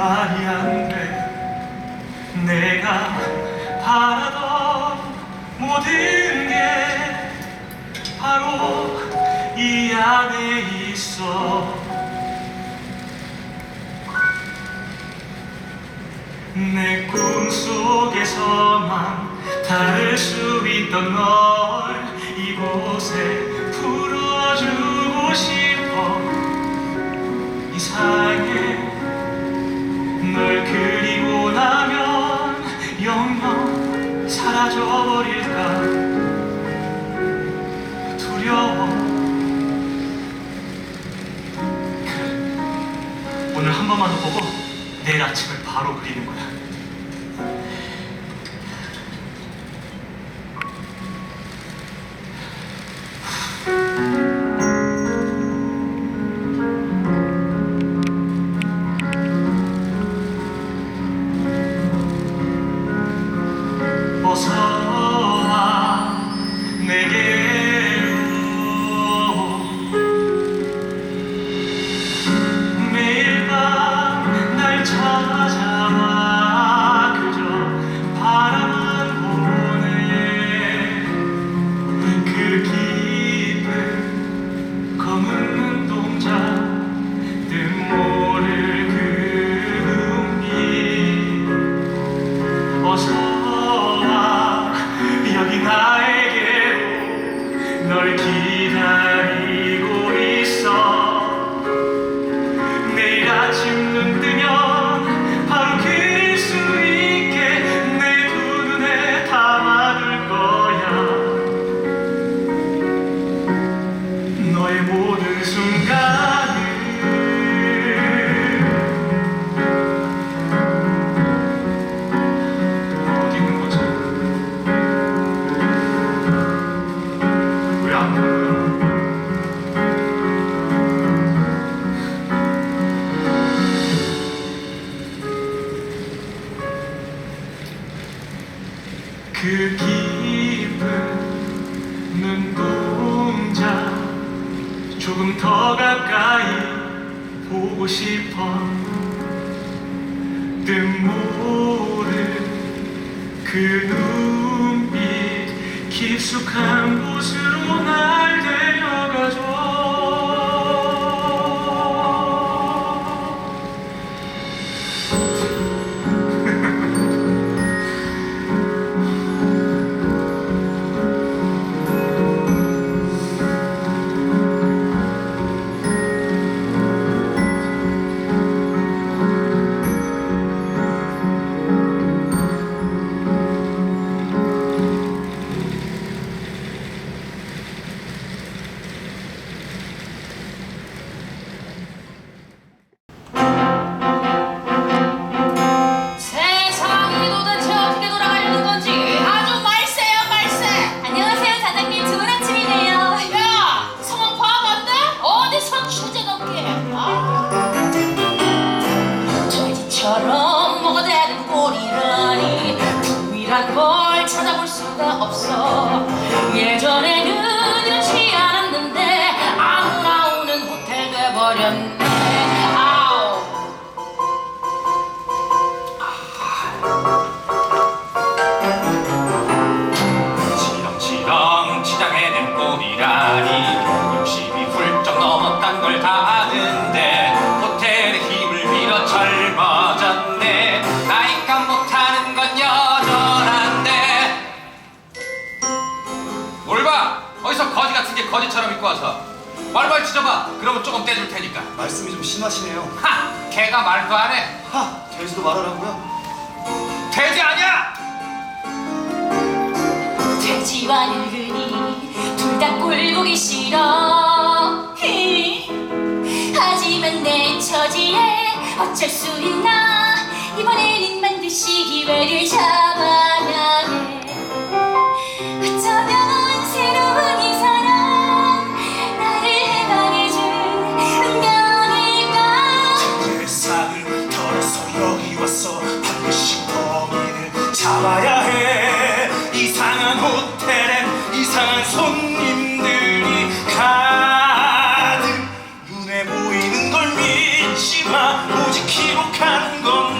말이 안 돼. 내가 바라던 모든 게 바로 이 안에 있어. 내 꿈속에서만 닿을 수 있던 널 이곳에 풀어주고 싶어. 이상해 널 그리고 나면 영영 사라져버릴까? 두려워. 오늘 한 번만 더 보고 내일 아침을 바로 그리는 거야 그 깊은 눈동자 조금 더 가까이 보고 싶어. 뜻 모를 그 눈빛 깊숙한 곳으로 날 데려가줘 입고 와서 말말 찢어봐 그러면 조금 떼줄 테니까 말씀이 좀 심하시네요. 하! 걔가 말도 안해 하! 돼지도 말하라고요? 돼지 아니야! 돼지와 늙은이 둘 다 꼴보기 싫어. 히. 하지만 내 처지에 어쩔 수 있나? 이번에는 반드시 기회를 잡아 잡아야 해. 이상한 호텔엔 이상한 손님들이 가득 눈에 보이는 걸 믿지 마. 오직 기록하는 것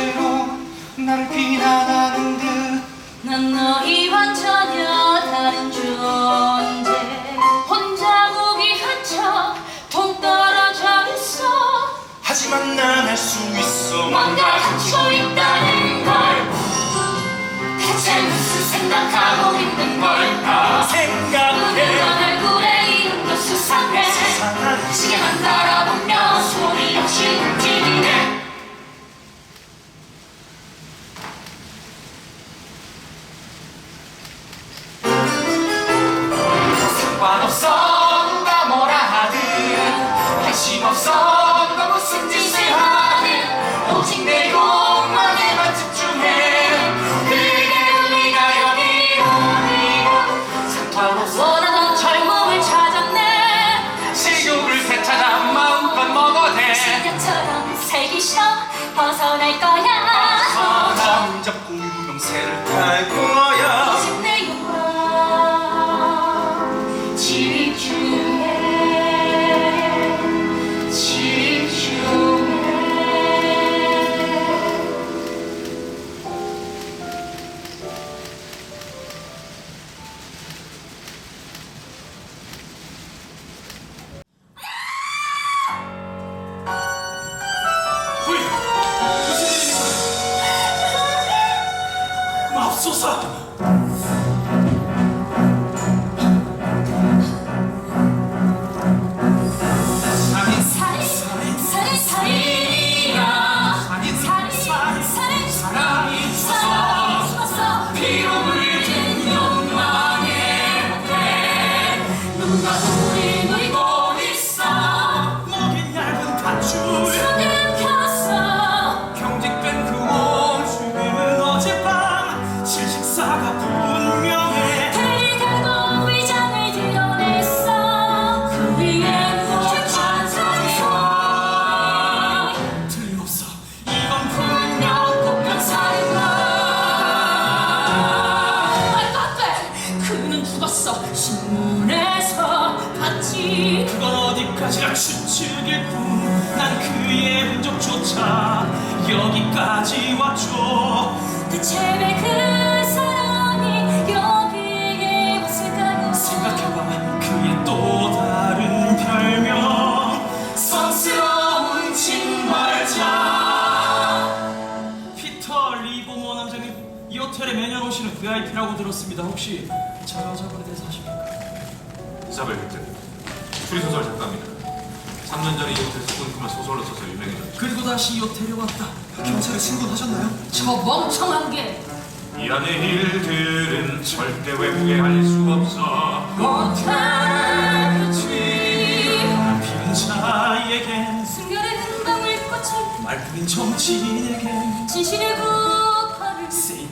눈빛으로 나를 비난하는 듯. 난 너희와 전혀 다른 존재 혼자 무기한 척 동떨어져 있어? 하지만 난 알 수 있어. 뭔가 갖고 있다는 걸. 대체 무슨 생각하고 있는 걸까 관없어 누가 뭐라 하든 관심 없어 누가 무슨 짓을 하든 오직 내 욕망에만 집중해. 그게 우리가 여기 오니 상관없어. 원하던 젊음을 찾았네. 식욕을 되찾아 마음껏 먹어대. 시계처럼 살기셔 벗어날 거야. 잡고 유명세를 탈거 VIP라고 들었습니다. 혹시 저 여자분에 대해서 아십니까? 이사벨 빅트 추리소설 작가입니다. 3년 전에 이 호텔에서 꿈꾸며 소설로 써서 유명해졌죠. 그리고 다시 이 호텔에 왔다. 경찰에 신고하셨나요? 저 멍청한 게! 이 안의 일들은 절대 외국에 알릴 수 없어. 못하지 비는 자에겐 순결의 흥방울꽃을 말뿐인 정치인에겐 진실의 세인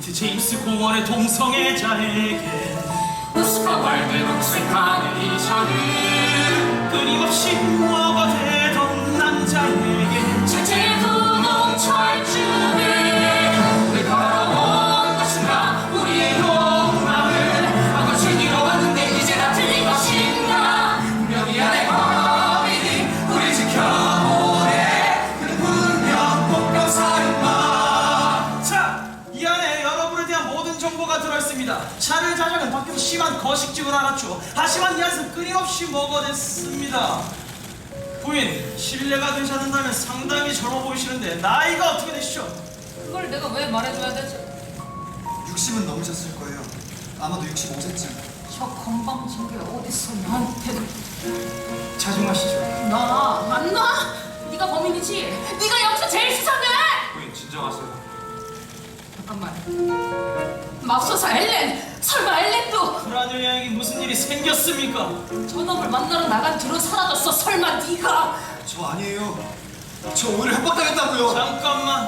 트 제임스 공원의 동성애자에겐 우스커 말대 녹색하는 이 저는 끊임없이 먹어대던 남자에게 절제의 분홍철 심한 거식증을 알았죠 하지만 이 안에서 끊임없이 먹어댔습니다 부인 실례가 되지 않는다면 상당히 젊어 보이시는데 나이가 어떻게 되시죠? 그걸 내가 왜 말해줘야 되지? 60은 넘으셨을 거예요. 아마도 65세쯤. 저 건방진 게 어딨어 나한테 자중하시죠. 나안 나? 네가 범인이지? 네가 여기서 제일 수상해! 부인 진정하세요. 잠깐만 맙소사 엘렌! 설마 엘렌도 브라질 여행이 무슨 일이 생겼습니까? 저놈을 만나러 나간 뒤로 사라졌어 설마 네가 저 아니에요. 저 오늘 협박당했다고요. 잠깐만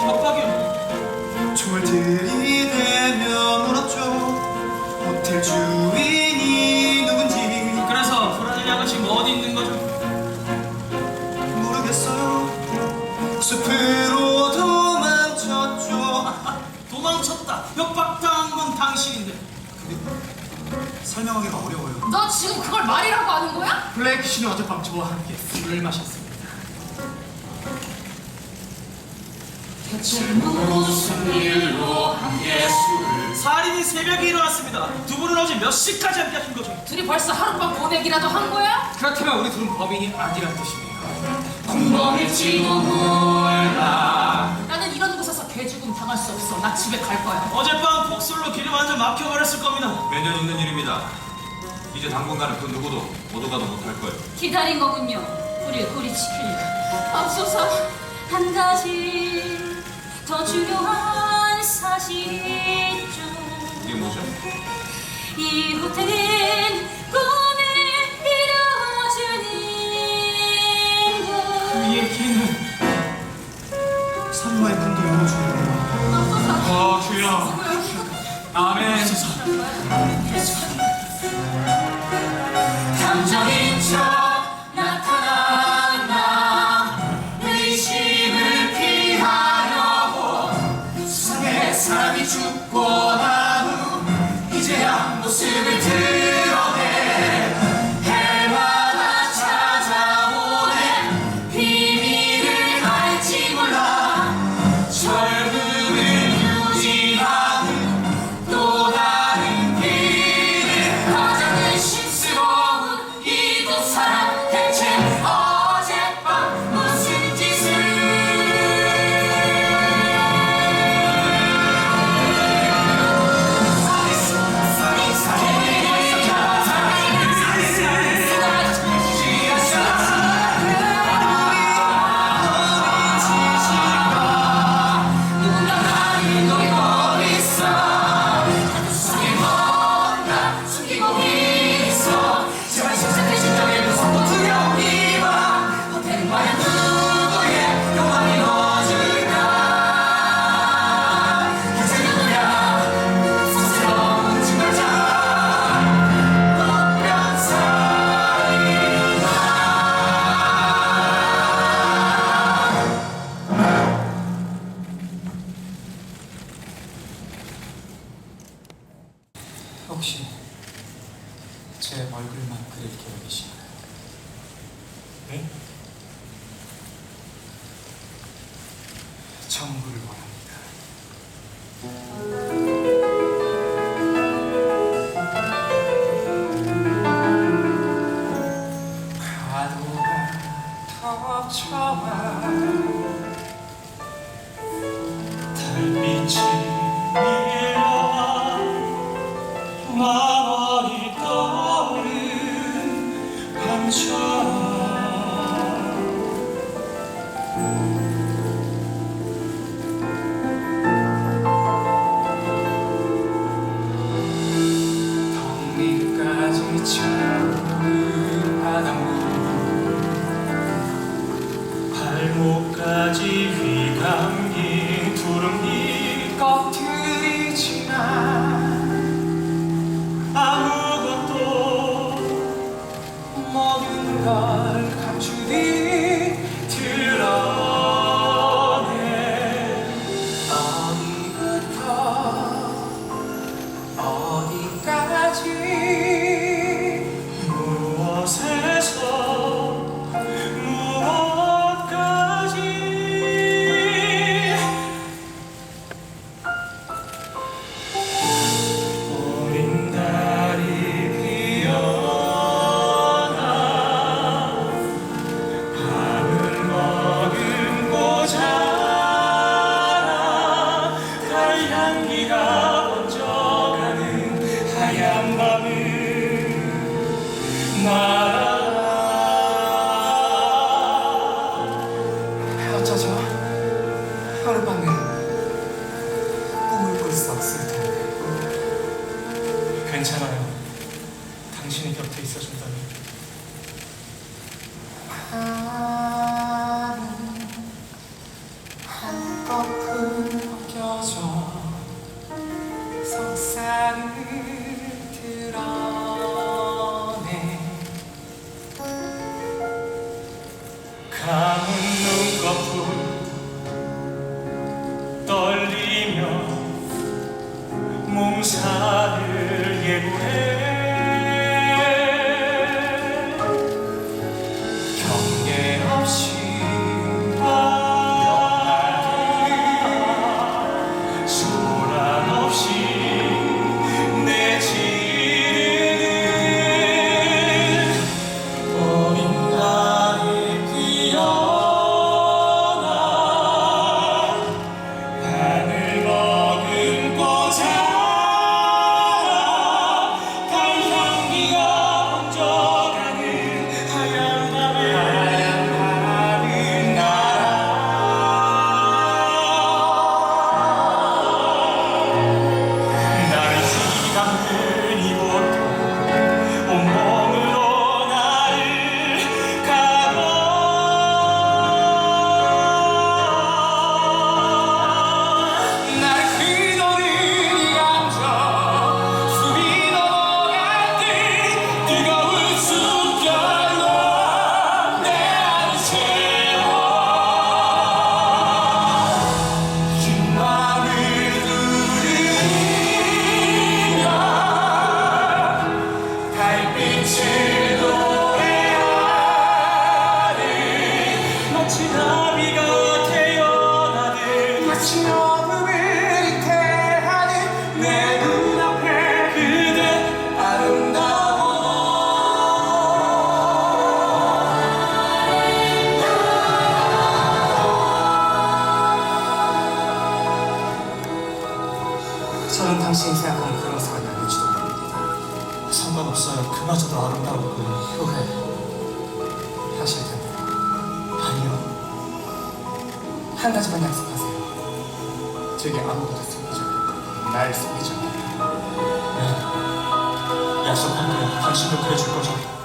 협박이요. 총을 들이대며 물었죠. 호텔 주 설명하기가 어려워요. 너 지금 그걸 말이라고 하는 거야? 블레이크 씨는 어젯밤 저와 함께 술을 마셨습니다. 대체 무슨 일로 함께 술 살인이 새벽에 일어났습니다. 두 분은 어제 몇 시까지 함께 하신 거죠? 둘이 벌써 하룻밤 보내기라도 한 거야? 그렇다면 우리 둘은 범인이 아니란 뜻입니다. 공범일지도 몰라 개죽음 당할 수 없어 나 집에 갈 거야 어젯밤 폭설로 길이 완전 막혀버렸을 겁니다. 매년 있는 일입니다. 이제 당분간은 그 누구도 모두 가도 못할 거예요. 기다린 거군요. 우리 우리 지키려. 앞서서 한 가지 더 중요한 사실이 있죠. 이게 뭐죠? 이 호텔은 아멘. 혹시 제 얼굴만 그릴 계획이신가요? 네? 발목까지 휘감긴 두릅잎 나의 승리죠. 네. 약속할게요. 당신도 그래줄 거죠?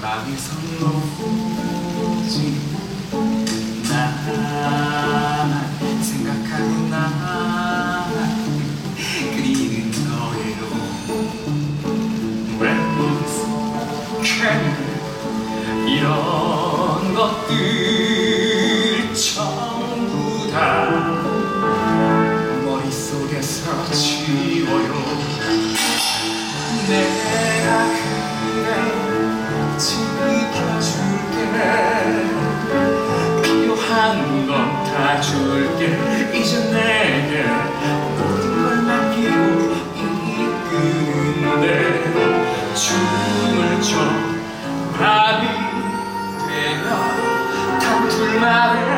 마음이 선로지 나 생각하고 나 그리는 너예요. 이런 것들 my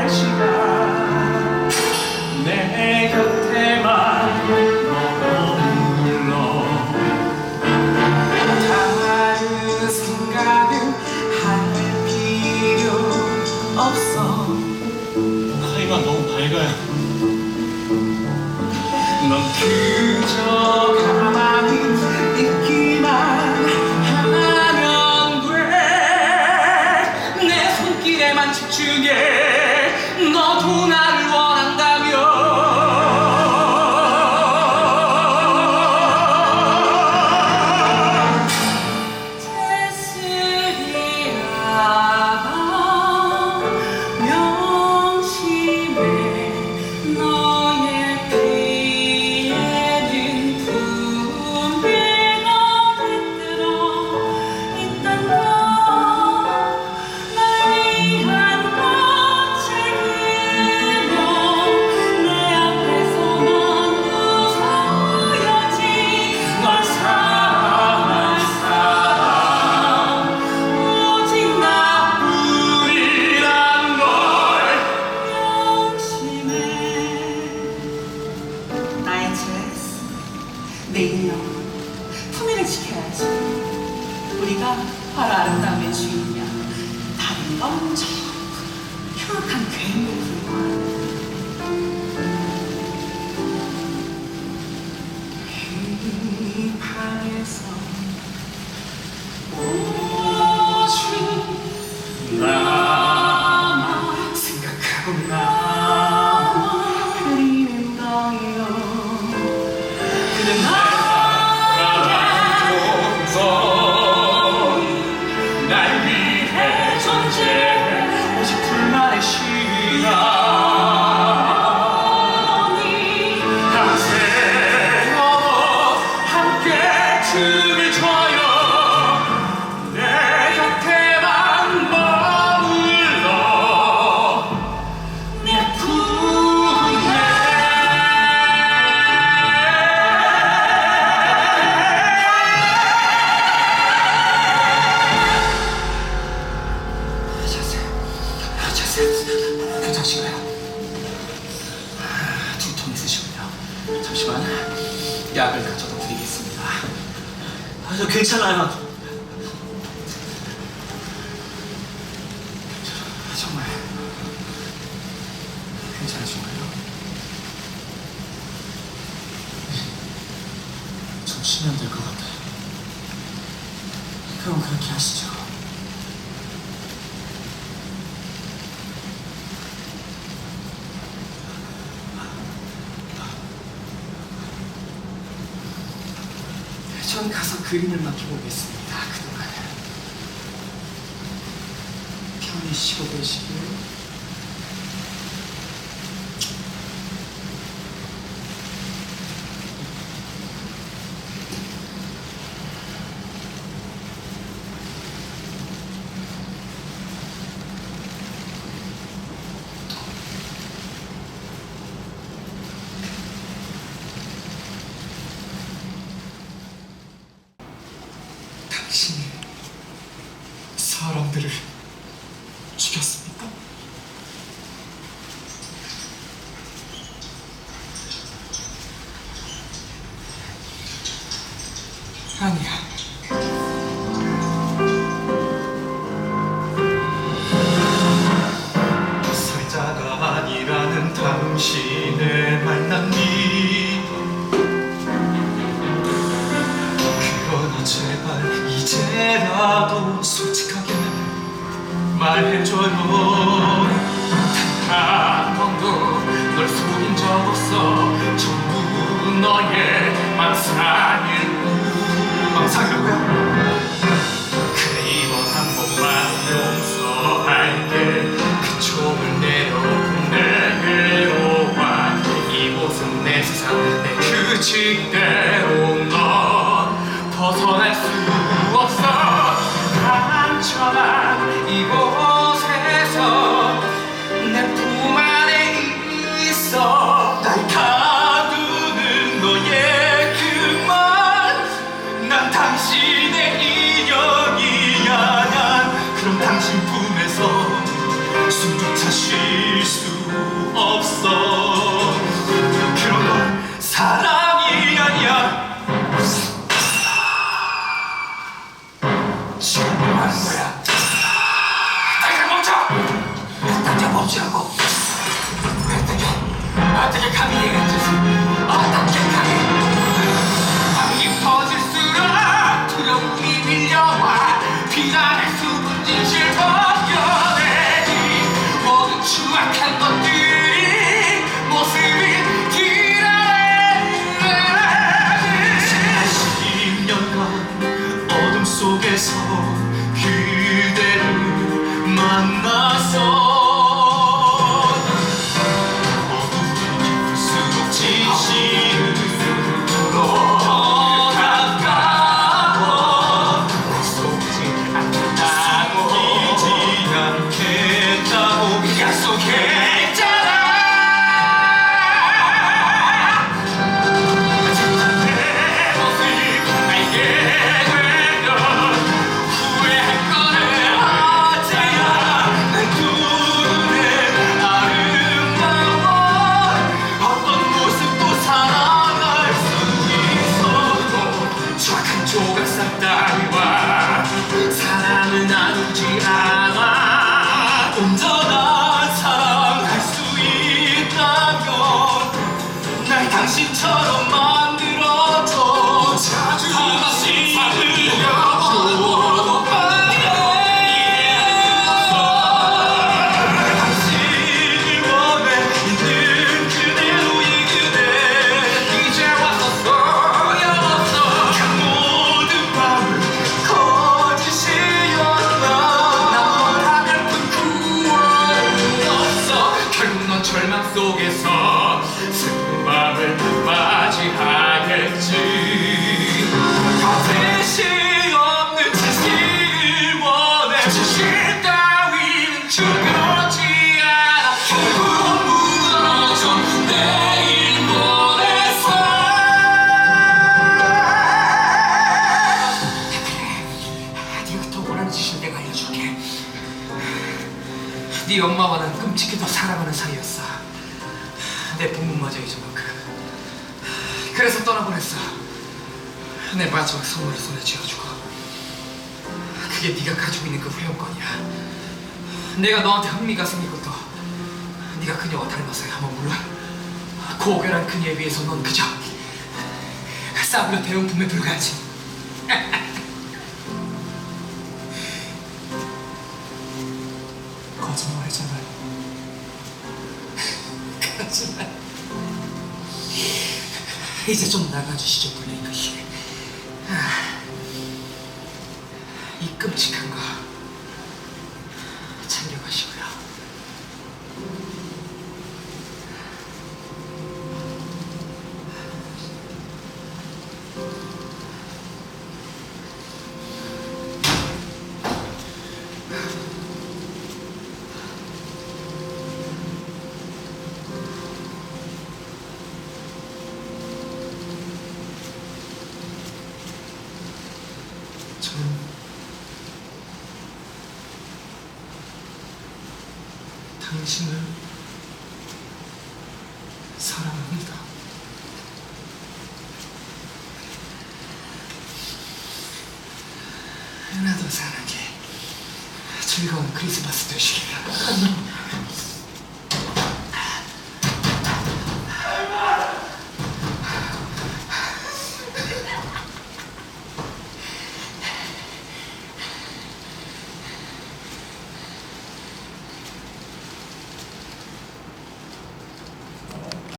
전 가서 그림을 맡겨보겠습니다. 그동안 편히 쉬고 계시고요. 아니야. 그대를 만나서 당신 네 엄마와 난 끔찍히도 사랑하는 사이였어. 내 부모마저 잊어만큼. 그래서 떠나보냈어. 내 마지막 선물을 손에 쥐어주고. 그게 네가 가지고 있는 그 회원권이야. 내가 너한테 흥미가 생긴 것도 네가 그녀와 닮아서야 아마 몰라. 고결한 그녀에 비해서 넌 그저 싸구려 대용품에 불과하지 거짓말이잖아요. 거짓말. 이제 좀 나가주시죠 블레이크 씨. 아, 이 끔찍한 거 당신을 사랑합니다. 나도 사랑해. 즐거운 크리스마스 되시길.